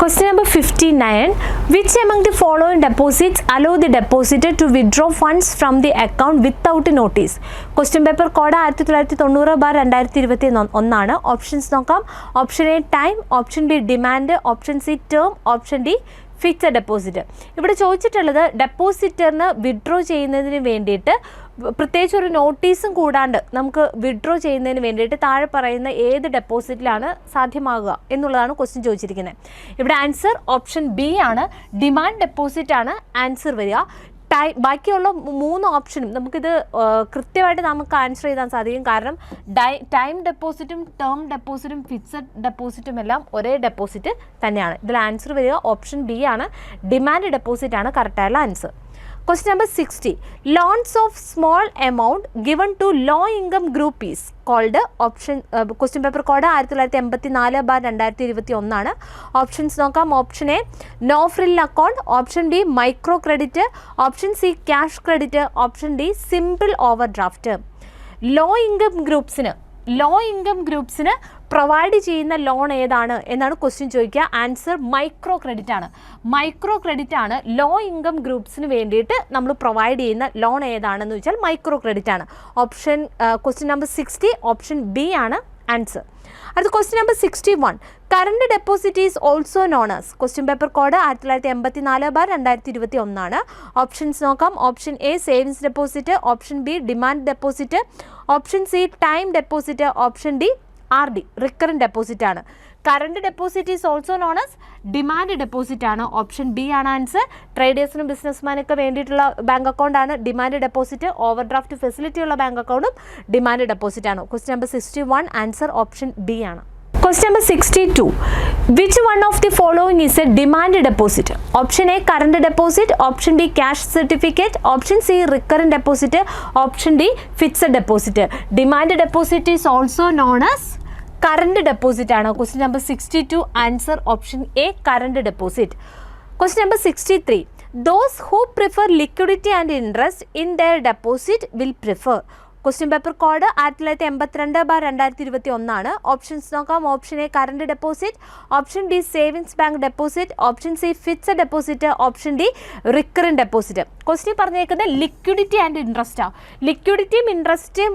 Question number 59. Which among the following deposits allow the depositor to withdraw funds from the account without notice? Question paper code ആയിരത്തി തൊള്ളായിരത്തി തൊണ്ണൂറ് bar രണ്ടായിരത്തി ഇരുപത്തി ഒന്നാണ് options നോക്കാം. Option A time option B demand option C term option D fixed deposit ഇവിടെ ചോദിച്ചിട്ടുള്ളത് ഡെപ്പോസിറ്ററിന് withdraw ചെയ്യുന്നതിന് വേണ്ടിയിട്ട് പ്രത്യേകിച്ച് ഒരു നോട്ടീസും കൂടാണ്ട് നമുക്ക് വിഡ്രോ ചെയ്യുന്നതിന് വേണ്ടിയിട്ട് താഴെ പറയുന്ന ഏത് ഡെപ്പോസിറ്റിലാണ് സാധ്യമാകുക എന്നുള്ളതാണ് ക്വസ്റ്റ്യൻ ചോദിച്ചിരിക്കുന്നത്. ഇവിടെ ആൻസർ ഓപ്ഷൻ ബി ആണ്. ഡിമാൻഡ് ഡെപ്പോസിറ്റ് ആണ് ആൻസർ വരിക. ടൈ ബാക്കിയുള്ള മൂന്ന് ഓപ്ഷനും നമുക്കിത് കൃത്യമായിട്ട് നമുക്ക് ആൻസർ ചെയ്താൻ സാധിക്കും. കാരണം ഡൈ ടൈം ഡെപ്പോസിറ്റും ടേം ഡെപ്പോസിറ്റും ഫിക്സഡ് ഡെപ്പോസിറ്റും എല്ലാം ഒരേ ഡെപ്പോസിറ്റ് തന്നെയാണ്. ഇതിൽ ആൻസർ വരിക. ഓപ്ഷൻ ബി ആണ്. ഡിമാൻഡ് ഡെപ്പോസിറ്റ് ആണ് കറക്റ്റായുള്ള answer question number sixty loans of small amount given to low income group is called option question paper code ആയിരത്തി തൊള്ളായിരത്തി എൺപത്തി നാല് ബാർ രണ്ടായിരത്തി ഇരുപത്തി ഒന്നാണ് ഓപ്ഷൻസ് നോക്കാം. Option A no frill account option D micro credit option C cash credit option D simple overdraft low income ഗ്രൂപ്പ്സിന് low income ഗ്രൂപ്പ്സിന് provide ചെയ്യുന്ന ലോൺ ഏതാണ് എന്നാണ് ക്വസ്റ്റ്യൻ ചോദിക്കുക. ആൻസർ മൈക്രോ ക്രെഡിറ്റ് ആണ്. മൈക്രോ ക്രെഡിറ്റ് ആണ് ലോ ഇൻകം ഗ്രൂപ്പ്സിന് വേണ്ടിയിട്ട് നമ്മൾ പ്രൊവൈഡ് ചെയ്യുന്ന ലോൺ ഏതാണെന്ന് വെച്ചാൽ മൈക്രോ ക്രെഡിറ്റ് ആണ് option question number sixty option B ആണ് ആൻസർ അടുത്ത question number sixty one current deposit is also known as question paper code ആയിരത്തി തൊള്ളായിരത്തി എൺപത്തി നാല് ബാർ രണ്ടായിരത്തി ഇരുപത്തി ഒന്നാണ് ഓപ്ഷൻസ് നോക്കാം. Option A savings deposit option B demand deposit option C time deposit option D R D recurring deposit ആണ്. Current deposit is also known as demand deposit ആണ്. ഓപ്ഷൻ ബി ആണ് ആൻസർ ട്രേഡേഴ്സിനും ബിസിനസ്മാനൊക്കെ വേണ്ടിയിട്ടുള്ള ബാങ്ക് അക്കൗണ്ടാണ് demand deposit overdraft facility ഉള്ള bank അക്കൗണ്ടും demand deposit ആണ്. Question number sixty one answer option B ആണ്. Question number sixty two which one of the following is a demand deposit option A current deposit option B cash certificate option C recurring deposit option D fixed deposit demand deposit is also known as current deposit ആണ്? Question number sixty two answer option A current deposit question number sixty three those who prefer liquidity and interest in their deposit will prefer question paper code ആയിരത്തി തൊള്ളായിരത്തി എൺപത്തിരണ്ട് bar രണ്ടായിരത്തി ഇരുപത്തി ഒന്നാണ് options നോക്കാം option A current deposit option D savings bank deposit option C fixed deposit option D recurring deposit question പറഞ്ഞേക്കുന്നത് liquidity and ഇൻട്രസ്റ്റാണ് ലിക്വിഡിറ്റിയും ഇൻട്രസ്റ്റും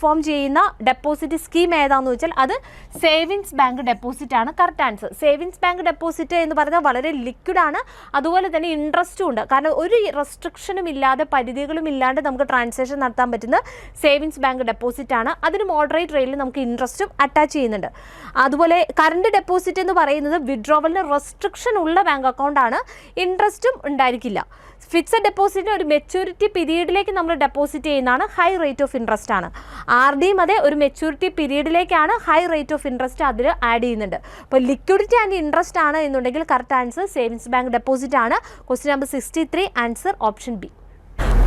ഫോം ചെയ്യുന്ന ഡെപ്പോസിറ്റ് സ്കീം ഏതാണെന്ന് വെച്ചാൽ അത് സേവിങ്സ് ബാങ്ക് ഡെപ്പോസിറ്റ് ആണ്. Correct answer savings bank deposit എന്ന് പറഞ്ഞാൽ വളരെ ലിക്വിഡ് ആണ്. അതുപോലെ തന്നെ ഇൻട്രസ്റ്റും ഉണ്ട്. കാരണം ഒരു റെസ്ട്രിക്ഷനും ഇല്ലാതെ പരിധികളും ഇല്ലാണ്ട് നമുക്ക് ട്രാൻസാക്ഷൻ നടത്താൻ പറ്റുന്ന സേവിങ്സ് ബാങ്ക് ഡെപ്പോസിറ്റ് ആണ്. അതിന് മോഡറേറ്റ് റേറ്റിൽ നമുക്ക് ഇൻട്രസ്റ്റും അറ്റാച്ച് ചെയ്യുന്നുണ്ട്. അതുപോലെ കറണ്ട് ഡെപ്പോസിറ്റ് എന്ന് പറയുന്നത് വിഡ്രോവലിന് റെസ്ട്രിക്ഷൻ ഉള്ള ബാങ്ക് അക്കൗണ്ട് ആണ്. ഇൻട്രസ്റ്റും ഉണ്ടായിരിക്കില്ല. ഫിക്സഡ് ഡെപ്പോസിറ്റിന് ഒരു മെച്യൂരിറ്റി പീരീഡിലേക്ക് നമ്മൾ ഡെപ്പോസിറ്റ് ചെയ്യുന്നതാണ്. ഹൈ റേറ്റ് ഓഫ് ഇൻട്രസ്റ്റ് ആണ്. ആർ ഡിയും അതെ ഒരു മെച്യൂരിറ്റി പീരീഡിലേക്കാണ് ഹൈ റേറ്റ് ഓഫ് ഇൻട്രസ്റ്റ് അതിൽ ആഡ് ചെയ്യുന്നുണ്ട്. അപ്പോൾ ലിക്വിഡിറ്റി ആൻഡ് ഇൻട്രസ്റ്റ് ആണ് എന്നുണ്ടെങ്കിൽ correct answer savings bank deposit ആണ്. Question number sixty three answer option B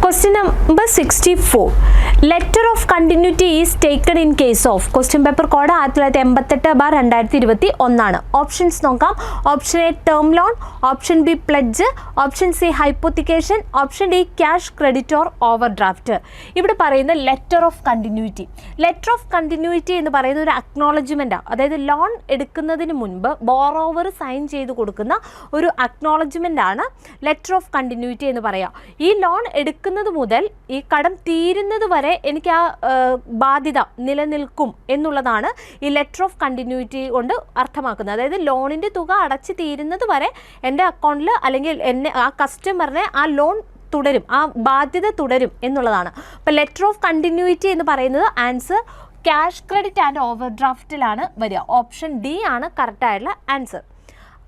number sixty four letter of continuity is taken in case of question paper code ആയിരത്തി തൊള്ളായിരത്തി എൺപത്തെട്ട് bar രണ്ടായിരത്തി ഇരുപത്തി ഒന്നാണ് ഓപ്ഷൻസ് നോക്കാം. Option A term loan option B pledge option C hypothecation option D cash credit or overdraft ഇവിടെ പറയുന്ന letter of continuity letter of continuity എന്ന് പറയുന്ന ഒരു അക്നോളജ്മെന്റാണ് അതായത് ലോൺ എടുക്കുന്നതിന് മുൻപ് ബോറോവർ സൈൻ ചെയ്ത് കൊടുക്കുന്ന ഒരു അക്നോളജ്മെന്റ് ആണ് ലെറ്റർ ഓഫ് കണ്ടിന്യൂറ്റി എന്ന് പറയുക ഈ ലോൺ എടുക്കുന്നത് മുതൽ ഈ കടം തീരുന്നത് വരെ എനിക്ക് ആ ആ, ബാധ്യത നിലനിൽക്കും എന്നുള്ളതാണ് ഈ ലെറ്റർ ഓഫ് കണ്ടിന്യൂറ്റി കൊണ്ട് അർത്ഥമാക്കുന്നത്. അതായത് ലോണിന്റെ തുക അടച്ചു തീരുന്നത് വരെ എന്റെ അക്കൗണ്ടിൽ അല്ലെങ്കിൽ എന്നെ ആ കസ്റ്റമറിനെ ആ ലോൺ തുടരും ആ ബാധ്യത തുടരും എന്നുള്ളതാണ്. അപ്പോൾ ലെറ്റർ ഓഫ് കണ്ടിന്യൂറ്റി എന്ന് പറയുന്നത് answer cash credit and over ഡ്രാഫ്റ്റിലാണ് വരിക. ഓപ്ഷൻ ഡി ആണ് കറക്റ്റായിട്ടുള്ള answer.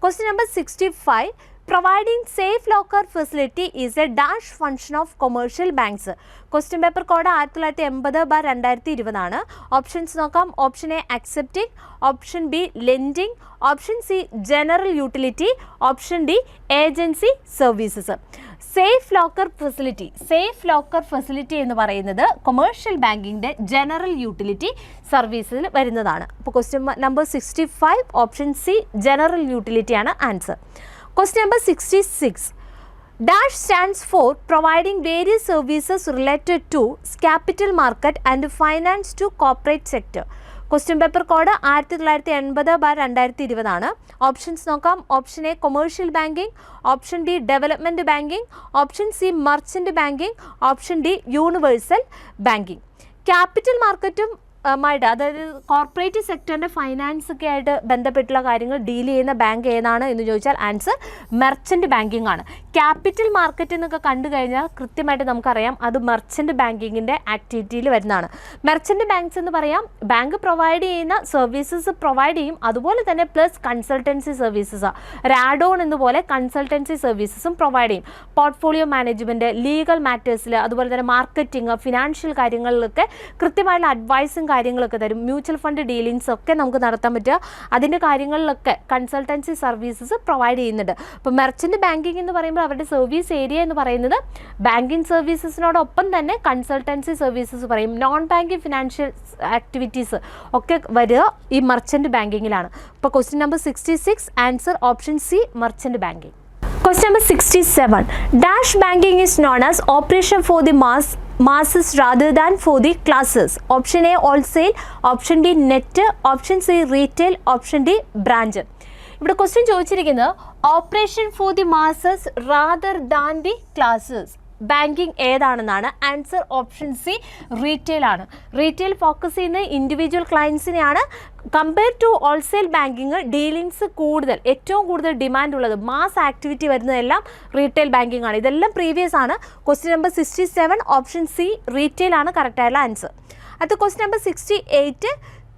Question number sixty five. Providing safe locker facility is a dash function of commercial banks question paper code ആയിരത്തി തൊള്ളായിരത്തി എൺപത് ബാർ രണ്ടായിരത്തി ഇരുപതാണ് ഓപ്ഷൻസ് നോക്കാം. Option A accepting option B lending option C general utility option D agency services safe locker facility safe locker facility എന്ന് പറയുന്നത് commercial ബാങ്കിന്റെ general utility സർവീസിൽ വരുന്നതാണ്. അപ്പോൾ question number sixty five option C general യൂട്ടിലിറ്റിയാണ് answer number sixty six Dash stands for providing various services related to capital market and finance to corporate sector. Question paper code ആയിരത്തി തൊള്ളായിരത്തി എൺപത് bar രണ്ടായിരത്തി ഇരുപതാണ് options നോക്കാം option A commercial banking option D development banking option C merchant banking option D universal banking capital മാർക്കറ്റും മായിട്ട് അതായത് corporate സെക്ടറിന്റെ finance ഒക്കെ ആയിട്ട് ബന്ധപ്പെട്ടുള്ള കാര്യങ്ങൾ ഡീൽ ചെയ്യുന്ന ബാങ്ക് ഏതാണ് എന്ന് ചോദിച്ചാൽ ആൻസർ മെർച്ചന്റ് ബാങ്കിങ് ആണ്. ക്യാപിറ്റൽ മാർക്കറ്റ് എന്നൊക്കെ കണ്ടു കഴിഞ്ഞാൽ കൃത്യമായിട്ട് നമുക്കറിയാം അത് മെർച്ചന്റ് ബാങ്കിങ്ങിന്റെ ആക്ടിവിറ്റിയിൽ വരുന്നതാണ്. മെർച്ചന്റ് ബാങ്ക്സ് എന്ന് പറയാം ബാങ്ക് പ്രൊവൈഡ് ചെയ്യുന്ന സർവീസസ് പ്രൊവൈഡ് ചെയ്യും. അതുപോലെ തന്നെ പ്ലസ് കൺസൾട്ടൻസി സർവീസസ് റാഡോൺ എന്നുപോലെ കൺസൾട്ടൻസി സർവീസസും പ്രൊവൈഡ് ചെയ്യും. പോർട്ട്ഫോളിയോ മാനേജ്മെന്റ് ലീഗൽ മാറ്റേഴ്സിൽ അതുപോലെ തന്നെ മാർക്കറ്റിംഗ് ഫിനാൻഷ്യൽ കാര്യങ്ങളിലൊക്കെ കൃത്യമായിട്ടുള്ള അഡ്വൈസും കാര്യങ്ങളൊക്കെ തരും. മ്യൂച്വൽ ഫണ്ട് ഡീലിങ്സ് ഒക്കെ നമുക്ക് നടത്താൻ പറ്റുക. അതിന്റെ കാര്യങ്ങളിലൊക്കെ കൺസൾട്ടൻസി സർവീസസ് പ്രൊവൈഡ് ചെയ്യുന്നുണ്ട്. അപ്പോൾ മെർച്ചന്റ് ബാങ്കിങ് എന്ന് പറയുമ്പോൾ അവരുടെ സർവീസ് ഏരിയ എന്ന് പറയുന്നത് ബാങ്കിങ് സർവീസസിനോടൊപ്പം തന്നെ കൺസൾട്ടൻസി സർവീസസ് പറയും. നോൺ ബാങ്കിങ് ഫിനാൻഷ്യൽ ആക്ടിവിറ്റീസ് ഒക്കെ വരിക ഈ മെർച്ചന്റ് ബാങ്കിങ്ങിലാണ് ഇപ്പോൾ question number sixty six answer option C merchant banking quest number sixty seven dash banking is known as operation for the mass masses rather than for the classes option A wholesale option D net option C retail option D branch ഇവിടെ question ചോദിച്ചിരിക്കുന്നത് operation for the masses rather than the classes banking ഏതാണെന്നാണ് ആൻസർ option C retail ആണ് retail focus ചെയ്യുന്ന individual ക്ലയൻസിനെയാണ് compare to wholesale banking dealings കൂടുതൽ ഏറ്റവും കൂടുതൽ demand ഉള്ളത് mass activity വരുന്നതെല്ലാം റീറ്റെയിൽ ബാങ്കിങ് ആണ്. ഇതെല്ലാം പ്രീവിയസ് ആണ്. Question number sixty seven option C retail ആണ് കറക്റ്റായുള്ള ആൻസർ അടുത്ത question number sixty eight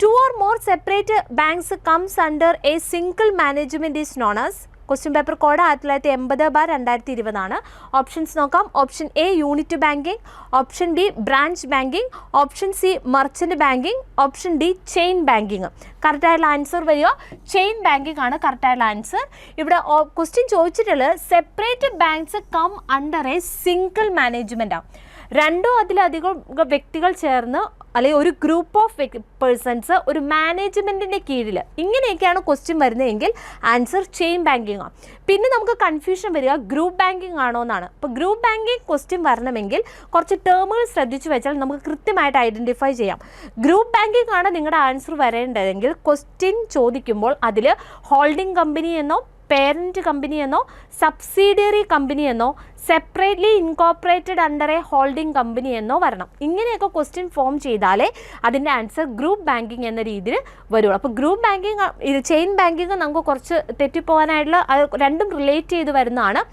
two or more separate banks comes under a single management is known as question paper code ആയിരത്തി തൊള്ളായിരത്തി എൺപത് bar രണ്ടായിരത്തി ഇരുപതാണ് ഓപ്ഷൻസ് നോക്കാം option A unit banking option D branch banking option C merchant banking option D chain banking കറക്റ്റായിട്ടുള്ള answer വരിക chain banking ആണ് കറക്റ്റായിട്ടുള്ള ആൻസർ ഇവിടെ ക്വസ്റ്റ്യൻ ചോദിച്ചിട്ടുള്ളത് separate banks come under a single മാനേജ്മെന്റാണ് രണ്ടോ അതിലധികം വ്യക്തികൾ ചേർന്ന് അല്ലെങ്കിൽ ഒരു ഗ്രൂപ്പ് ഓഫ് പേഴ്സൺസ് ഒരു മാനേജ്മെന്റിന്റെ കീഴിൽ ഇങ്ങനെയൊക്കെയാണ് ക്വസ്റ്റ്യൻ വരുന്നതെങ്കിൽ ആൻസർ ചെയിൻ ബാങ്കിങ് ആണ് പിന്നെ നമുക്ക് കൺഫ്യൂഷൻ വരിക ഗ്രൂപ്പ് ബാങ്കിങ് ആണോ എന്നാണ്. അപ്പോൾ ഗ്രൂപ്പ് ബാങ്കിങ് ക്വസ്റ്റ്യൻ വരണമെങ്കിൽ കുറച്ച് ടേമുകൾ ശ്രദ്ധിച്ചു വെച്ചാൽ നമുക്ക് കൃത്യമായിട്ട് ഐഡന്റിഫൈ ചെയ്യാം. ഗ്രൂപ്പ് ബാങ്കിങ് ആണ് നിങ്ങളുടെ ആൻസർ വരേണ്ടതെങ്കിൽ ക്വസ്റ്റ്യൻ ചോദിക്കുമ്പോൾ അതിൽ ഹോൾഡിംഗ് കമ്പനി എന്നോ പേരന്റ് കമ്പനി എന്നോ സബ്സിഡിയറി കമ്പനി എന്നോ separately incorporated under a holding company എന്നോ വരണം. ഇങ്ങനെയൊക്കെ ക്വസ്റ്റ്യൻ ഫോം ചെയ്താലേ അതിന്റെ ആൻസർ ഗ്രൂപ്പ് ബാങ്കിങ് എന്ന രീതിയിൽ വരുള്ളൂ. അപ്പോൾ ഗ്രൂപ്പ് ബാങ്കിങ് ഇത് ചെയിൻ ബാങ്കിങ് നമുക്ക് കുറച്ച് തെറ്റിപ്പോകാനായിട്ടുള്ള അത് രണ്ടും റിലേറ്റ് ചെയ്ത് വരുന്നതാണ്.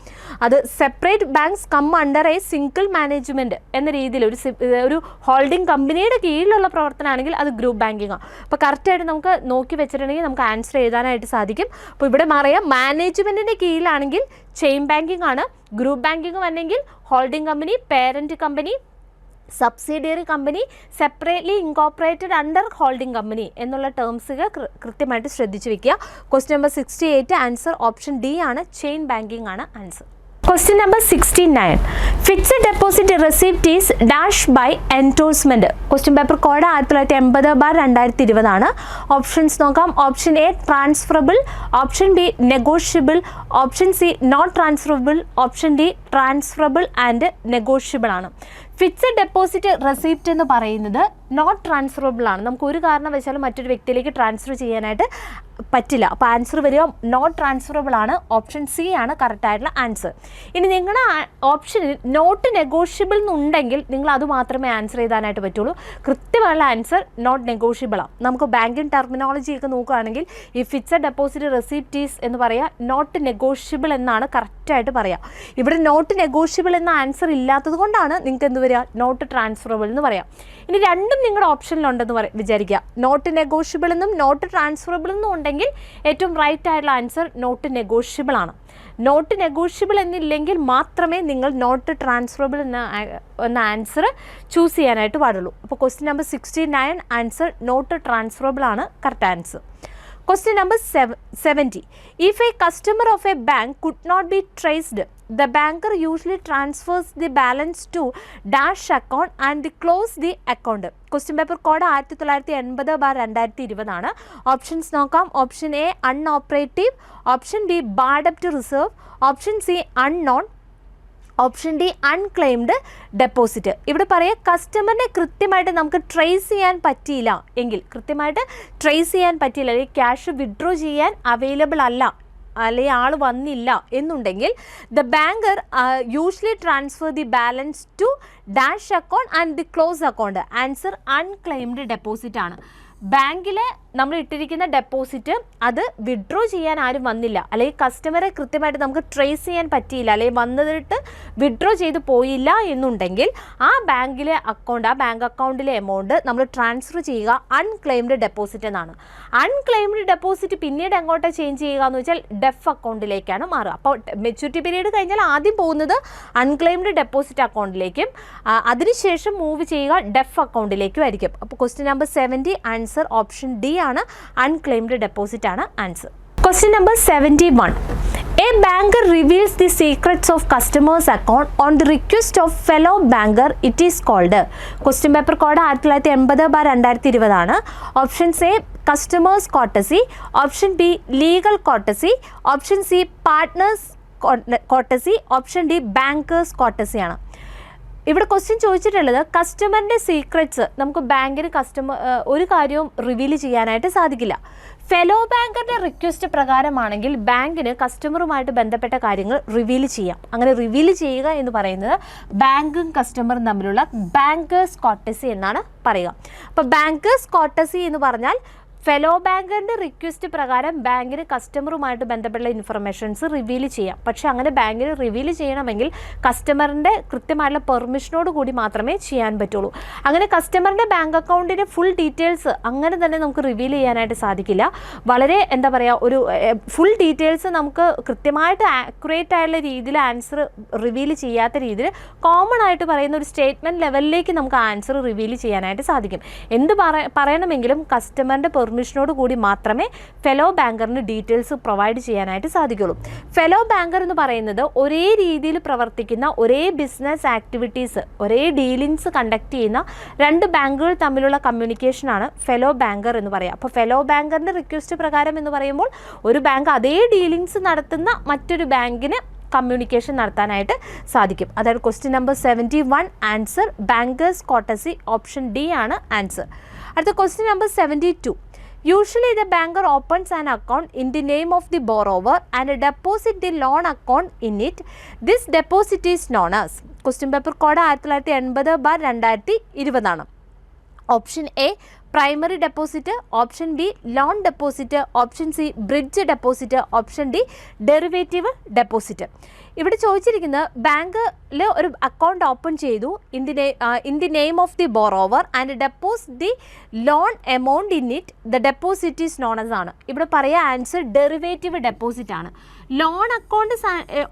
അത് separate banks come under a single management എന്ന രീതിയിൽ ഒരു ഒരു ഹോൾഡിംഗ് കമ്പനിയുടെ കീഴിലുള്ള പ്രവർത്തനമാണെങ്കിൽ അത് ഗ്രൂപ്പ് ബാങ്കിങ് ആണ് അപ്പോൾ കറക്റ്റായിട്ട് നമുക്ക് നോക്കി വെച്ചിട്ടുണ്ടെങ്കിൽ നമുക്ക് ആൻസർ എഴുതാനായിട്ട് സാധിക്കും. അപ്പോൾ ഇവിടെ പറയാം മാനേജ്മെന്റിന്റെ കീഴിലാണെങ്കിൽ ചെയിൻ ബാങ്കിങ് ആണ്. ഗ്രൂപ്പ് ബാങ്കിങ് വന്നെങ്കിൽ holding company parent company subsidiary company separately incorporated under holding company എന്നുള്ള ടേംസുകൾ കൃത്യമായിട്ട് ശ്രദ്ധിച്ചു വെക്കുക. Question number sixty eight answer option D ആണ്. ചെയിൻ ബാങ്കിങ് ആണ് answer question number sixty nine fixed deposit receipt is dash by endorsement question paper code ആയിരത്തി തൊള്ളായിരത്തി എൺപത് ബാർ രണ്ടായിരത്തി ഇരുപതാണ് ഓപ്ഷൻസ് നോക്കാം. Option A transferable option B negotiable option C not transferable option D transferable and negotiable ആണ്. Fixed deposit receipt എന്ന് പറയുന്നത് not transferable ആണ്. നമുക്ക് ഒരു കാരണം വെച്ചാലും മറ്റൊരു വ്യക്തിയിലേക്ക് ട്രാൻസ്ഫർ ചെയ്യാനായിട്ട് പറ്റില്ല. അപ്പോൾ ആൻസർ വരിക നോട്ട് ട്രാൻസ്ഫറബിൾ ആണ്. ഓപ്ഷൻ സി ആണ് കറക്റ്റായിട്ടുള്ള ആൻസർ ഇനി നിങ്ങളുടെ ഓപ്ഷനിൽ നോട്ട് നെഗോഷ്യബിൾ എന്നുണ്ടെങ്കിൽ നിങ്ങൾ അത് മാത്രമേ ആൻസർ ചെയ്താനായിട്ട് പറ്റുള്ളൂ. കൃത്യമായുള്ള ആൻസർ നോട്ട് നെഗോഷ്യബിൾ ആണ്. നമുക്ക് ബാങ്കിങ് ടെർമിനോളജി ഒക്കെ നോക്കുകയാണെങ്കിൽ ഈ ഫിക്സഡ് ഡെപ്പോസിറ്റ് റെസിപ്റ്റീസ് എന്ന് പറയുക നോട്ട് നെഗോഷ്യബിൾ എന്നാണ് കറക്റ്റായിട്ട് പറയുക ഇവിടെ നോട്ട് നെഗോഷ്യബിൾ എന്ന ആൻസർ ഇല്ലാത്തത് കൊണ്ടാണ് നിങ്ങൾക്ക് എന്ത് വരിക? നോട്ട് ട്രാൻസ്ഫറബിൾ എന്ന് പറയാം. ഇനി രണ്ടും നിങ്ങളുടെ ഓപ്ഷനിലുണ്ടെന്ന് പറ വിചാരിക്കുക നോട്ട് നെഗോഷ്യബിൾ എന്നും നോട്ട് ട്രാൻസ്ഫറബിൾ എന്നും ഉണ്ടെങ്കിൽ ഏറ്റവും റൈറ്റ് ആയിട്ടുള്ള ആൻസർ നോട്ട് നെഗോഷ്യബിൾ ആണ്. നോട്ട് നെഗോഷ്യബിൾ എന്നില്ലെങ്കിൽ മാത്രമേ നിങ്ങൾ നോട്ട് ട്രാൻസ്ഫറബിൾ എന്ന എന്ന ആൻസർ ചൂസ് ചെയ്യാനായിട്ട് പാടുള്ളൂ. അപ്പോൾ question number sixty nine answer not transferable ആണ് correct answer Question number sev- 70. If a customer of a bank could not be traced, the banker usually transfers the balance to dash account and close the account. Question paper code ആയിരത്തി തൊള്ളായിരത്തി എൺപത് bar രണ്ടായിരത്തി ഇരുപതാണ് options നോക്കാം option A unoperative option B bad debt reserve option C unknown Option D unclaimed deposit ഇവിടെ പറയുക കസ്റ്റമറിനെ കൃത്യമായിട്ട് നമുക്ക് ട്രേസ് ചെയ്യാൻ പറ്റിയില്ല. എങ്കിൽ കൃത്യമായിട്ട് ട്രേസ് ചെയ്യാൻ പറ്റിയില്ല. അല്ലെങ്കിൽ ക്യാഷ് വിഡ്രോ ചെയ്യാൻ അവൈലബിൾ അല്ല. അല്ലെങ്കിൽ ആൾ വന്നില്ല എന്നുണ്ടെങ്കിൽ the banker usually transfer the balance to dash account and the close account answer unclaimed deposit ആണ്. ബാങ്കിലെ നമ്മൾ ഇട്ടിരിക്കുന്ന ഡെപ്പോസിറ്റ് അത് വിഡ്രോ ചെയ്യാൻ ആരും വന്നില്ല. അല്ലെങ്കിൽ കസ്റ്റമറെ കൃത്യമായിട്ട് നമുക്ക് ട്രേസ് ചെയ്യാൻ പറ്റിയില്ല. അല്ലെങ്കിൽ വന്നതിട്ട് വിഡ്രോ ചെയ്ത് പോയില്ല എന്നുണ്ടെങ്കിൽ ആ ബാങ്കിലെ അക്കൗണ്ട് ആ ബാങ്ക് അക്കൗണ്ടിലെ എമൗണ്ട് നമ്മൾ ട്രാൻസ്ഫർ ചെയ്യുക അൺക്ലെയിംഡ് ഡെപ്പോസിറ്റ് എന്നാണ്. അൺക്ലെയിംഡ് ഡെപ്പോസിറ്റ് പിന്നീട് എങ്ങോട്ട് ചേഞ്ച് ചെയ്യുക എന്ന് വെച്ചാൽ ഡെഫ് അക്കൗണ്ടിലേക്കാണ് മാറുക. അപ്പോൾ മെച്യൂരിറ്റി പീരീഡ് കഴിഞ്ഞാൽ ആദ്യം പോകുന്നത് അൺക്ലെയിംഡ് ഡെപ്പോസിറ്റ് അക്കൗണ്ടിലേക്കും അതിനുശേഷം മൂവ് ചെയ്യുക ഡെഫ് അക്കൗണ്ടിലേക്കും ആയിരിക്കും. അപ്പോൾ question number seventy answer option D ആണ് അൺക്ലെയിംഡ് ഡെപ്പോസിറ്റ് ആണ് answer question number seventy one a banker reveals the secrets of customers account on the request of fellow banker it is called question paper code ആയിരത്തി തൊള്ളായിരത്തി എൺപത് bar രണ്ടായിരത്തി ഇരുപതാണ് options A customers courtesy option B legal courtesy option C partners courtesy option D bankers courtesy ആണ്. ഇവിടെ question ചോദിച്ചിട്ടുള്ളത് കസ്റ്റമറിന്റെ secrets നമുക്ക് ബാങ്കിന് കസ്റ്റമർ ഒരു കാര്യവും റിവീൽ ചെയ്യാനായിട്ട് സാധിക്കില്ല. ഫെലോ ബാങ്കറിന്റെ റിക്വസ്റ്റ് പ്രകാരമാണെങ്കിൽ ബാങ്കിന് കസ്റ്റമറുമായിട്ട് ബന്ധപ്പെട്ട കാര്യങ്ങൾ റിവീൽ ചെയ്യാം. അങ്ങനെ റിവീൽ ചെയ്യുക എന്ന് പറയുന്നത് ബാങ്കും കസ്റ്റമറും തമ്മിലുള്ള ബാങ്കേഴ്സ് കോട്ടസി എന്നാണ് പറയുക. അപ്പോൾ ബാങ്കേഴ്സ് കോട്ടസി എന്ന് പറഞ്ഞാൽ ഫെലോ ബാങ്കറിന്റെ റിക്വസ്റ്റ് പ്രകാരം ബാങ്കിന് കസ്റ്റമറുമായിട്ട് ബന്ധപ്പെട്ട ഇൻഫർമേഷൻസ് റിവീൽ ചെയ്യാം. പക്ഷേ അങ്ങനെ ബാങ്കിന് റിവീൽ ചെയ്യണമെങ്കിൽ കസ്റ്റമറിന്റെ കൃത്യമായിട്ടുള്ള പെർമിഷനോട് കൂടി മാത്രമേ ചെയ്യാൻ പറ്റുള്ളൂ. അങ്ങനെ കസ്റ്റമറിന്റെ ബാങ്ക് അക്കൗണ്ടിന്റെ ഫുൾ ഡീറ്റെയിൽസ് അങ്ങനെ തന്നെ നമുക്ക് റിവീൽ ചെയ്യാനായിട്ട് സാധിക്കില്ല. വളരെ എന്താ പറയുക ഒരു ഫുൾ ഡീറ്റെയിൽസ് നമുക്ക് കൃത്യമായിട്ട് ആക്യുറേറ്റ് ആയിട്ടുള്ള രീതിയിൽ ആൻസർ റിവീൽ ചെയ്യാത്ത രീതിയിൽ കോമൺ ആയിട്ട് പറയുന്ന ഒരു സ്റ്റേറ്റ്മെന്റ് ലെവലിലേക്ക് നമുക്ക് ആൻസർ റിവീൽ ചെയ്യാനായിട്ട് സാധിക്കും. എന്ത് പറയണമെങ്കിലും കസ്റ്റമറിന്റെ പെർമിഷനോട് കൂടി മാത്രമേ ഫെലോ ബാങ്കറിന് ഡീറ്റെയിൽസ് പ്രൊവൈഡ് ചെയ്യാനായിട്ട് സാധിക്കുള്ളൂ. ഫെലോ ബാങ്കർ എന്ന് പറയുന്നത് ഒരേ രീതിയിൽ പ്രവർത്തിക്കുന്ന ഒരേ ബിസിനസ് ആക്ടിവിറ്റീസ് ഒരേ ഡീലിങ്സ് കണ്ടക്ട് ചെയ്യുന്ന രണ്ട് ബാങ്കുകൾ തമ്മിലുള്ള കമ്മ്യൂണിക്കേഷനാണ് ഫെലോ ബാങ്കർ എന്ന് പറയുക. അപ്പോൾ ഫെലോ ബാങ്കറിന്റെ റിക്വസ്റ്റ് പ്രകാരം എന്ന് പറയുമ്പോൾ ഒരു ബാങ്ക് അതേ ഡീലിങ്സ് നടത്തുന്ന മറ്റൊരു ബാങ്കിന് കമ്മ്യൂണിക്കേഷൻ നടത്താനായിട്ട് സാധിക്കും. അതായത് question number seventy one answer bankers courtesy option D ആണ് ആൻസർ അടുത്ത question number seventy two usually the banker opens an account in the name of the borrower and deposit the loan account in it this deposit is known as question paper code ആയിരത്തി തൊള്ളായിരത്തി എൺപത് bar രണ്ടായിരത്തി ഇരുപതാണ്. Option A primary deposit option B loan deposit option C bridge deposit option D derivative deposit ഇവിടെ ചോദിച്ചിരിക്കുന്നത് ബാങ്കിൽ ഒരു account open ചെയ്തു. In the in the name of the borrower and deposit the loan amount in it the deposit is known as ആണ്. ഇവിടെ പറയുക answer derivative deposit ആണ്. Loan account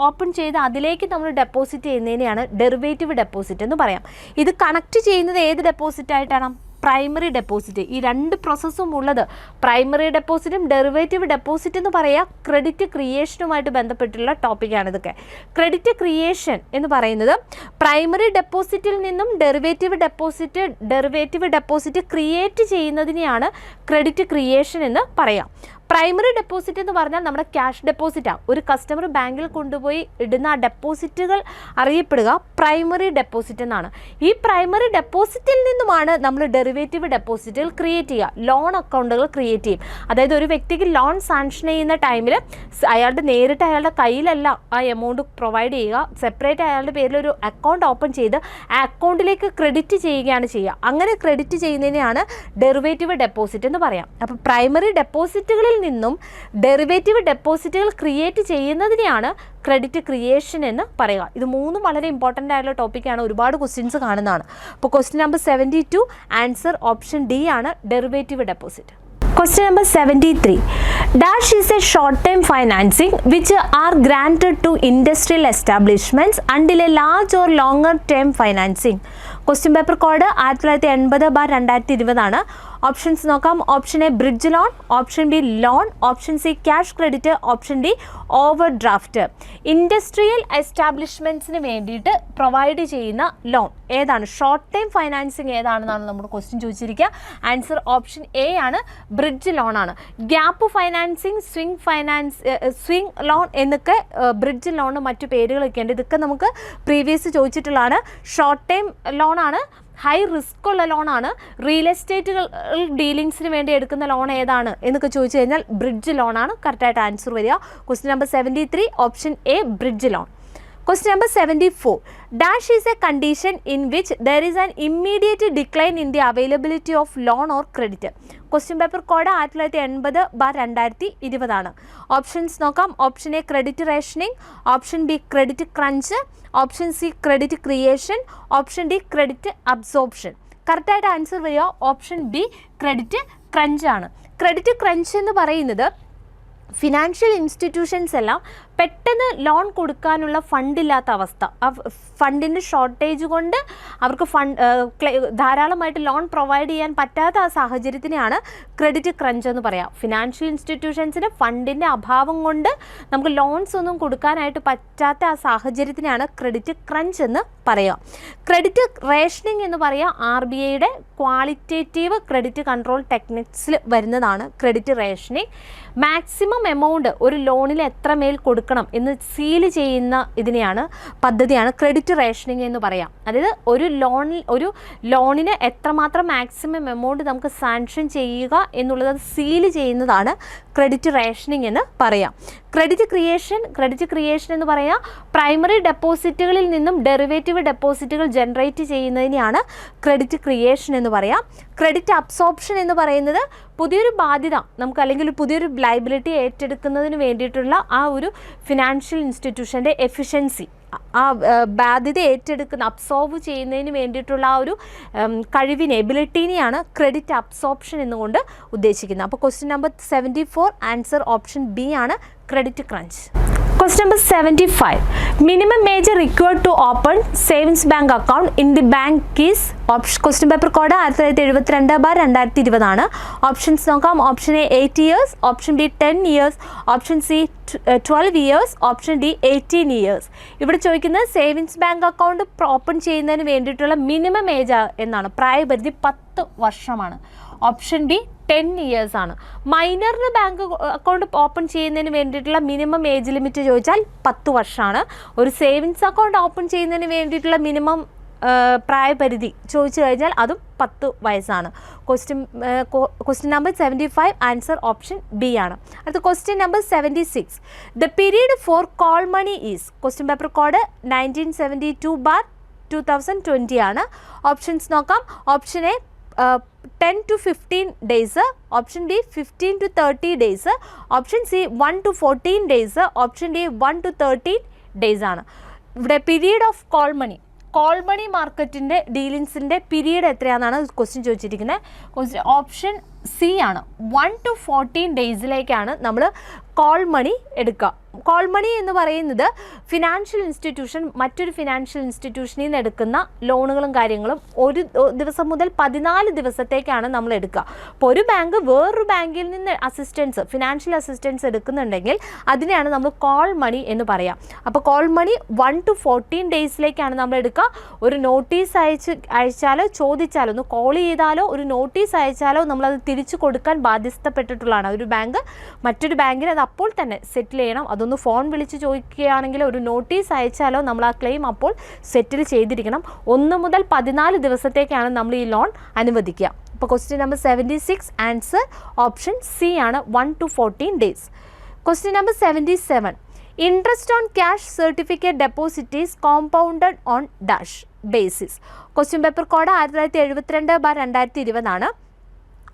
open ചെയ്ത് അതിലേക്ക് നമ്മൾ ഡെപ്പോസിറ്റ് ചെയ്യുന്നതിനെയാണ് ഡെറിവേറ്റീവ് ഡെപ്പോസിറ്റ് എന്ന് പറയാം. ഇത് കണക്ട് ചെയ്യുന്നത് ഏത് ഡെപ്പോസിറ്റ് ആയിട്ടാണ്? Primary deposit. ഈ രണ്ട് പ്രോസസ്സും ഉള്ളത് പ്രൈമറി ഡെപ്പോസിറ്റും ഡെറിവേറ്റീവ് ഡെപ്പോസിറ്റ് എന്ന് പറയുക ക്രെഡിറ്റ് ക്രിയേഷനുമായിട്ട് ബന്ധപ്പെട്ടുള്ള ടോപ്പിക്കാണ് ഇതൊക്കെ. ക്രെഡിറ്റ് ക്രിയേഷൻ എന്ന് പറയുന്നത് പ്രൈമറി ഡെപ്പോസിറ്റിൽ നിന്നും derivative deposit derivative deposit create ചെയ്യുന്നതിനെയാണ് credit creation എന്ന് പറയാം. പ്രൈമറി ഡെപ്പോസിറ്റ് എന്ന് പറഞ്ഞാൽ നമ്മുടെ ക്യാഷ് ഡെപ്പോസിറ്റാണ് ഒരു കസ്റ്റമർ ബാങ്കിൽ കൊണ്ടുപോയി ഇടുന്ന ഡെപ്പോസിറ്റുകൾ അറിയപ്പെടുക പ്രൈമറി ഡെപ്പോസിറ്റ് എന്നാണ്. ഈ പ്രൈമറി ഡെപ്പോസിറ്റിൽ നിന്നുമാണ് നമ്മൾ ഡെറിവേറ്റീവ് ഡെപ്പോസിറ്റുകൾ ക്രിയേറ്റ് ചെയ്യുക. ലോൺ അക്കൗണ്ടുകൾ ക്രിയേറ്റ് ചെയ്യും. അതായത് ഒരു വ്യക്തിക്ക് ലോൺ സാങ്ഷൻ ചെയ്യുന്ന ടൈമിൽ അയാളുടെ നേരിട്ട് അയാളുടെ കയ്യിലല്ല ആ എമൗണ്ട് പ്രൊവൈഡ് ചെയ്യുക. സെപ്പറേറ്റ് അയാളുടെ പേരിൽ ഒരു അക്കൗണ്ട് ഓപ്പൺ ചെയ്ത് ആ അക്കൗണ്ടിലേക്ക് ക്രെഡിറ്റ് ചെയ്യുകയാണ് ചെയ്യുക. അങ്ങനെ ക്രെഡിറ്റ് ചെയ്യുന്നതിനെയാണ് ഡെറിവേറ്റീവ് ഡെപ്പോസിറ്റ് എന്ന് പറയാം. അപ്പോൾ പ്രൈമറി ഡെപ്പോസിറ്റുകളിൽ നിന്നും ഡെറിവേറ്റീവ് ഡെപ്പോസിറ്റുകൾ ക്രിയേറ്റ് ചെയ്യുന്നതിനെയാണ് ക്രെഡിറ്റ് ക്രിയേഷൻ എന്ന് പറയുക. ഇത് മൂന്നും വളരെ ഇമ്പോർട്ടന്റ് ആയിട്ടുള്ള ടോപ്പിക്കാണ് ഒരുപാട് ക്വസ്റ്റ്യൻസ് കാണുന്നതാണ്. അപ്പോൾ question number seventy two answer option D ആണ് derivative deposit. Question number seventy 73. Dash is a short time financing which are granted to industrial establishments until a large or longer term financing question paper code ആയിരത്തി തൊള്ളായിരത്തി എൺപത് bar രണ്ടായിരത്തി ഇരുപതാണ്. Options നോക്കാം. Option A bridge loan option B loan option C cash credit option D overdraft industrial എസ്റ്റാബ്ലിഷ്മെന്റ്സിന് വേണ്ടിയിട്ട് provide ചെയ്യുന്ന loan ഏതാണ്? Short time financing ഏതാണെന്നാണ് നമ്മുടെ ക്വസ്റ്റ്യൻ ചോദിച്ചിരിക്കുക. ആൻസർ ഓപ്ഷൻ എ ആണ്. ബ്രിഡ്ജ് ലോൺ ആണ്. Gap financing swing finance swing loan എന്നൊക്കെ bridge loan മറ്റു പേരുകളൊക്കെ ഉണ്ട്. ഇതൊക്കെ നമുക്ക് പ്രീവിയസ് ചോദിച്ചിട്ടുള്ളതാണ്. ഷോർട്ട് ടൈം ലോണാണ് ഹൈ റിസ്ക് ഉള്ള ലോണാണ്. റിയൽ എസ്റ്റേറ്റുകൾ ഡീലിങ്സിന് വേണ്ടി എടുക്കുന്ന ലോൺ ഏതാണ് എന്നൊക്കെ ചോദിച്ചു കഴിഞ്ഞാൽ ബ്രിഡ്ജ് ലോണാണ്. കറക്റ്റായിട്ട് ആൻസർ വരിക. Question number seventy three option A bridge loan. Question number 74. Dash is a condition in which there is an immediate decline in the availability of loan or credit. Question paper code ആയിരത്തി തൊള്ളായിരത്തി എൺപത് bar രണ്ടായിരത്തി ഇരുപതാണ് options നോക്കാം option A credit rationing option B credit crunch option C credit creation option D credit absorption കറക്റ്റായിട്ട് answer വരിക. Option B credit crunch ആണ്. Credit crunch എന്ന് പറയുന്നത് ഫിനാൻഷ്യൽ ഇൻസ്റ്റിറ്റ്യൂഷൻസ് എല്ലാം പെട്ടെന്ന് ലോൺ കൊടുക്കാനുള്ള ഫണ്ടില്ലാത്ത അവസ്ഥ. ആ ഫണ്ടിന്റെ ഷോർട്ടേജ് കൊണ്ട് അവർക്ക് ഫണ്ട് ധാരാളമായിട്ട് ലോൺ പ്രൊവൈഡ് ചെയ്യാൻ പറ്റാത്ത ആ സാഹചര്യത്തിനെയാണ് ക്രെഡിറ്റ് ക്രഞ്ച് എന്ന് പറയാം. ഫിനാൻഷ്യൽ ഇൻസ്റ്റിറ്റ്യൂഷൻസിന് ഫണ്ടിന്റെ അഭാവം കൊണ്ട് നമുക്ക് ലോൺസ് ഒന്നും കൊടുക്കാനായിട്ട് പറ്റാത്ത ആ സാഹചര്യത്തിനെയാണ് ക്രെഡിറ്റ് ക്രഞ്ച് എന്ന് പറയാം. ക്രെഡിറ്റ് റേഷനിങ് എന്ന് പറയുക ആർ ബി ഐയുടെ ക്വാളിറ്റേറ്റീവ് ക്രെഡിറ്റ് കൺട്രോൾ ടെക്നിക്സിൽ വരുന്നതാണ് ക്രെഡിറ്റ് റേഷനിങ് മാക്സിമം എമൗണ്ട് ഒരു ലോണിൽ എത്ര മേൽ കൊടുക്കണം എന്ന് സീൽ ചെയ്യുന്ന ഇതിനെയാണ് പദ്ധതിയാണ് ക്രെഡിറ്റ് റേഷനിങ് എന്ന് പറയാം. അതായത് ഒരു ലോണിൽ ഒരു ലോണിന് എത്രമാത്രം മാക്സിമം എമൗണ്ട് നമുക്ക് സാങ്ഷൻ ചെയ്യുക എന്നുള്ളത് സീൽ ചെയ്യുന്നതാണ് ക്രെഡിറ്റ് റേഷനിങ് എന്ന് പറയാം. ക്രെഡിറ്റ് ക്രിയേഷൻ ക്രെഡിറ്റ് ക്രിയേഷൻ എന്ന് പറയാം പ്രൈമറി ഡെപ്പോസിറ്റുകളിൽ നിന്നും ഡെറിവേറ്റീവ് ഡെപ്പോസിറ്റുകൾ ജനറേറ്റ് ചെയ്യുന്നതിനെയാണ് ക്രെഡിറ്റ് ക്രിയേഷൻ എന്ന് പറയാം. ക്രെഡിറ്റ് അബ്സോർപ്ഷൻ എന്ന് പറയുന്നത് പുതിയൊരു ബാധ്യത നമുക്ക് അല്ലെങ്കിൽ പുതിയൊരു ലൈബിലിറ്റി ഏറ്റെടുക്കുന്നതിന് വേണ്ടിയിട്ടുള്ള ആ ഒരു ഫിനാൻഷ്യൽ ഇൻസ്റ്റിറ്റ്യൂഷന്റെ എഫിഷ്യൻസി ആ ബാധ്യത ഏറ്റെടുക്കുന്ന അബ്സോർവ് ചെയ്യുന്നതിന് വേണ്ടിയിട്ടുള്ള ആ ഒരു കഴിവിനെ എബിലിറ്റീനെയാണ് ക്രെഡിറ്റ് അബ്സോർപ്ഷൻ എന്നുകൊണ്ട് ഉദ്ദേശിക്കുന്നത്. അപ്പോൾ question number seventy four answer option B ആണ് credit crunch number seventy five minimum age required to open savings bank account in the bank is option question paper code ആയിരത്തി തൊള്ളായിരത്തി എഴുപത്തിരണ്ട് ബാർ രണ്ടായിരത്തി ഇരുപതാണ് options നോക്കാം option A eight years option B ten years option C twelve years option D eighteen years ഇവിടെ ചോദിക്കുന്നത് savings bank account open ചെയ്യുന്നതിന് വേണ്ടിയിട്ടുള്ള മിനിമം ഏജ് എന്നാണ്. പ്രായപരിധി പത്ത് വർഷമാണ്. ഓപ്ഷൻ ബി ടെൻ ഇയേഴ്സ് ആണ്. മൈനറിന് ബാങ്ക് അക്കൗണ്ട് ഓപ്പൺ ചെയ്യുന്നതിന് വേണ്ടിയിട്ടുള്ള മിനിമം ഏജ് ലിമിറ്റ് ചോദിച്ചാൽ പത്ത് വർഷമാണ്. ഒരു സേവിങ്സ് അക്കൗണ്ട് ഓപ്പൺ ചെയ്യുന്നതിന് വേണ്ടിയിട്ടുള്ള മിനിമം പ്രായപരിധി ചോദിച്ചു കഴിഞ്ഞാൽ അതും പത്ത് വയസ്സാണ്. Question question number seventy five answer option B ആണ്. അടുത്ത question number seventy six the period for call money is question paper code nineteen seventy two bar two thousand twenty ആണ്. ഓപ്ഷൻസ് നോക്കാം. Option A ten to fifteen days option B fifteen to thirty days option C one to fourteen days option D one to thirteen days ആണ്. ഇവിടെ period of call money call money മാർക്കറ്റിന്റെ ഡീലിങ്സിന്റെ period എത്രയാണെന്നാണ് question ചോദിച്ചിരിക്കുന്നത് option C ആണ്. One to fourteen ഡേയ്സിലേക്കാണ് നമ്മൾ call money എടുക്കുക. Call money എന്ന് പറയുന്നത് ഫിനാൻഷ്യൽ ഇൻസ്റ്റിറ്റ്യൂഷൻ മറ്റൊരു ഫിനാൻഷ്യൽ ഇൻസ്റ്റിറ്റ്യൂഷനിൽ നിന്ന് എടുക്കുന്ന ലോണുകളും കാര്യങ്ങളും ഒരു ദിവസം മുതൽ പതിനാല് ദിവസത്തേക്കാണ് നമ്മൾ എടുക്കുക. അപ്പോൾ ഒരു ബാങ്ക് വേറൊരു ബാങ്കിൽ നിന്ന് അസിസ്റ്റൻസ് ഫിനാൻഷ്യൽ അസിസ്റ്റൻസ് എടുക്കുന്നുണ്ടെങ്കിൽ അതിനെയാണ് നമ്മൾ കോൾ മണി എന്ന് പറയാം. അപ്പോൾ call money one to fourteen ഡേയ്സിലേക്കാണ് നമ്മൾ എടുക്കുക. ഒരു നോട്ടീസ് അയച്ച് അയച്ചാലോ ചോദിച്ചാലോ ഒന്ന് കോൾ ചെയ്താലോ ഒരു നോട്ടീസ് അയച്ചാലോ നമ്മളത് തിരിച്ചു കൊടുക്കാൻ ബാധ്യസ്ഥപ്പെട്ടിട്ടുള്ളതാണ്. ഒരു ബാങ്ക് മറ്റൊരു ബാങ്കിന് അത് അപ്പോൾ തന്നെ സെറ്റിൽ ചെയ്യണം. അതൊന്ന് ഫോൺ വിളിച്ച് ചോദിക്കുകയാണെങ്കിൽ ഒരു നോട്ടീസ് അയച്ചാലോ നമ്മൾ ആ ക്ലെയിം അപ്പോൾ സെറ്റിൽ ചെയ്തിരിക്കണം. ഒന്ന് മുതൽ പതിനാല് ദിവസത്തേക്കാണ് നമ്മൾ ഈ ലോൺ അനുവദിക്കുക. അപ്പോൾ question number seventy six answer option C ആണ്. One two fourteen days question number seventy seven interest on cash certificate deposit is compounded on dash basis question paper code ആയിരത്തി തൊള്ളായിരത്തി എഴുപത്തിരണ്ട് ബാർ രണ്ടായിരത്തി ഇരുപതാണ്.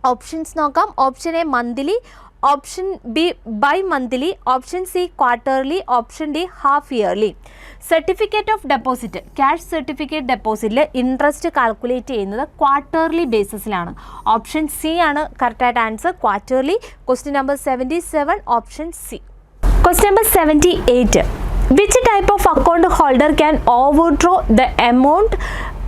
ഓപ്ഷൻസ് നോക്കാം option A monthly option B bi monthly option C quarterly option D half yearly certificate of deposit cash certificate ഡെപ്പോസിറ്റിൽ interest calculate ചെയ്യുന്നത് quarterly ബേസിസിലാണ് option C ആണ് കറക്റ്റായിട്ട് answer quarterly question number seventy seven option C question number seventy eight which type of account holder can overdraw the amount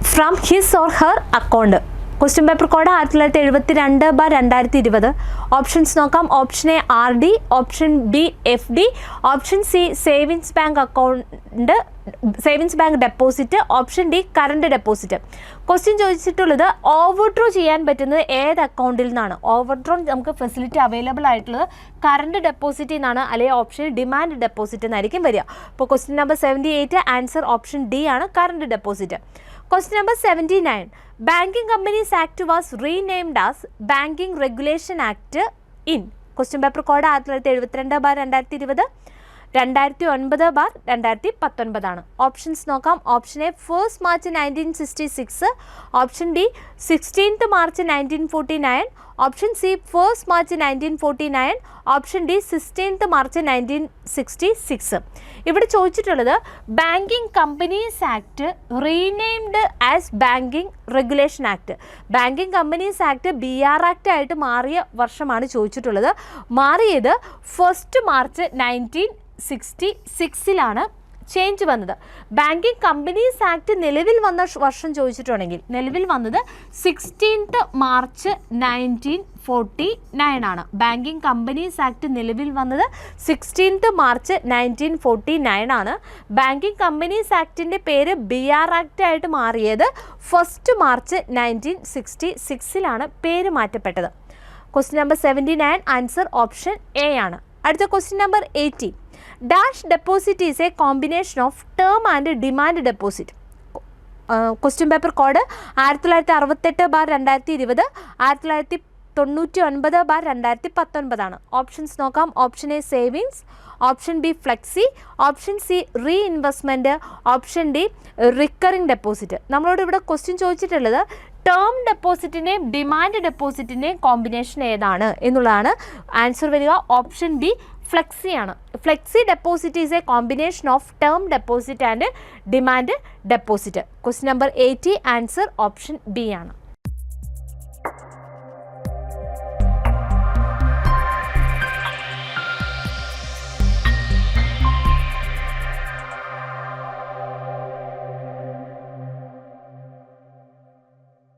from his or her account question paper code ആയിരത്തി തൊള്ളായിരത്തി എഴുപത്തി രണ്ട് bar രണ്ടായിരത്തി ഇരുപത് options നോക്കാം option A R D option B F D option C savings bank account savings bank deposit option D current deposit. Question ചോദിച്ചിട്ടുള്ളത് overdraw ചെയ്യാൻ പറ്റുന്നത് ഏത് അക്കൗണ്ടിൽ നിന്നാണ്? ഓവർഡ്രോ നമുക്ക് ഫെസിലിറ്റി അവൈലബിൾ ആയിട്ടുള്ളത് കറണ്ട് ഡെപ്പോസിറ്റിൽ നിന്നാണ് അല്ലെങ്കിൽ ഓപ്ഷൻ ഡിമാൻഡ് ഡെപ്പോസിറ്റ് എന്നായിരിക്കും വരിക. അപ്പോൾ question number seventy eight answer option D ആണ് current deposit. Question number seventy nine banking companies act was renamed as banking regulation act in. Question paper code ആയിരത്തി തൊള്ളായിരത്തി എഴുപത്തിരണ്ട് ബാർ രണ്ടായിരത്തി ഇരുപത്. രണ്ടായിരത്തി ഒൻപത് ബാർ രണ്ടായിരത്തി പത്തൊൻപതാണ് ഓപ്ഷൻസ് നോക്കാം. Option A first March nineteen sixty six option D sixteenth March nineteen forty nine option C first March nineteen forty nine option D sixteenth March nineteen sixty six ഇവിടെ ചോദിച്ചിട്ടുള്ളത് banking companies act renamed as banking regulation act banking companies act B R act ആയിട്ട് മാറിയ വർഷമാണ് ചോദിച്ചിട്ടുള്ളത്. മാറിയത് first March nineteen sixty സിക്സിലാണ് change വന്നത്. Banking companies act നിലവിൽ വന്ന വർഷം ചോദിച്ചിട്ടുണ്ടെങ്കിൽ നിലവിൽ വന്നത് sixteenth March nineteen forty nine ആണ് ബാങ്കിങ് കമ്പനീസ് ആക്ട് നിലവിൽ വന്നത് sixteenth March nineteen forty nine ആണ് ബാങ്കിങ് കമ്പനീസ് ആക്ടിന്റെ പേര് ബി ആർ ആക്ട് ആയിട്ട് മാറിയത് ഫസ്റ്റ് മാർച്ച് നയന്റീൻ സിക്സ്റ്റി സിക്സിലാണ് പേര് മാറ്റപ്പെട്ടത്. Question number seventy nine answer option A ആണ്. അടുത്ത question number eighty dash deposit is a combination of term and demand deposit. Question paper code ആയിരത്തി തൊള്ളായിരത്തി അറുപത്തെട്ട് ബാർ രണ്ടായിരത്തി ഇരുപത് ആയിരത്തി തൊള്ളായിരത്തി തൊണ്ണൂറ്റി ഒൻപത് ബാർ രണ്ടായിരത്തി പത്തൊൻപതാണ് ഓപ്ഷൻസ് നോക്കാം. Option A savings option B flexi option C re investment option D recurring deposit നമ്മളോട് ഇവിടെ ക്വസ്റ്റ്യൻ ചോദിച്ചിട്ടുള്ളത് ടേം ഡെപ്പോസിറ്റിന്റെയും ഡിമാൻഡ് ഡെപ്പോസിറ്റിന്റെയും കോമ്പിനേഷൻ ഏതാണ് എന്നുള്ളതാണ്. ആൻസർ വരിക. ഓപ്ഷൻ ബി ഫ്ലെക്സി ആണ് flexi deposit is a combination of term deposit and demand deposit question number eighty answer option B ആണ്.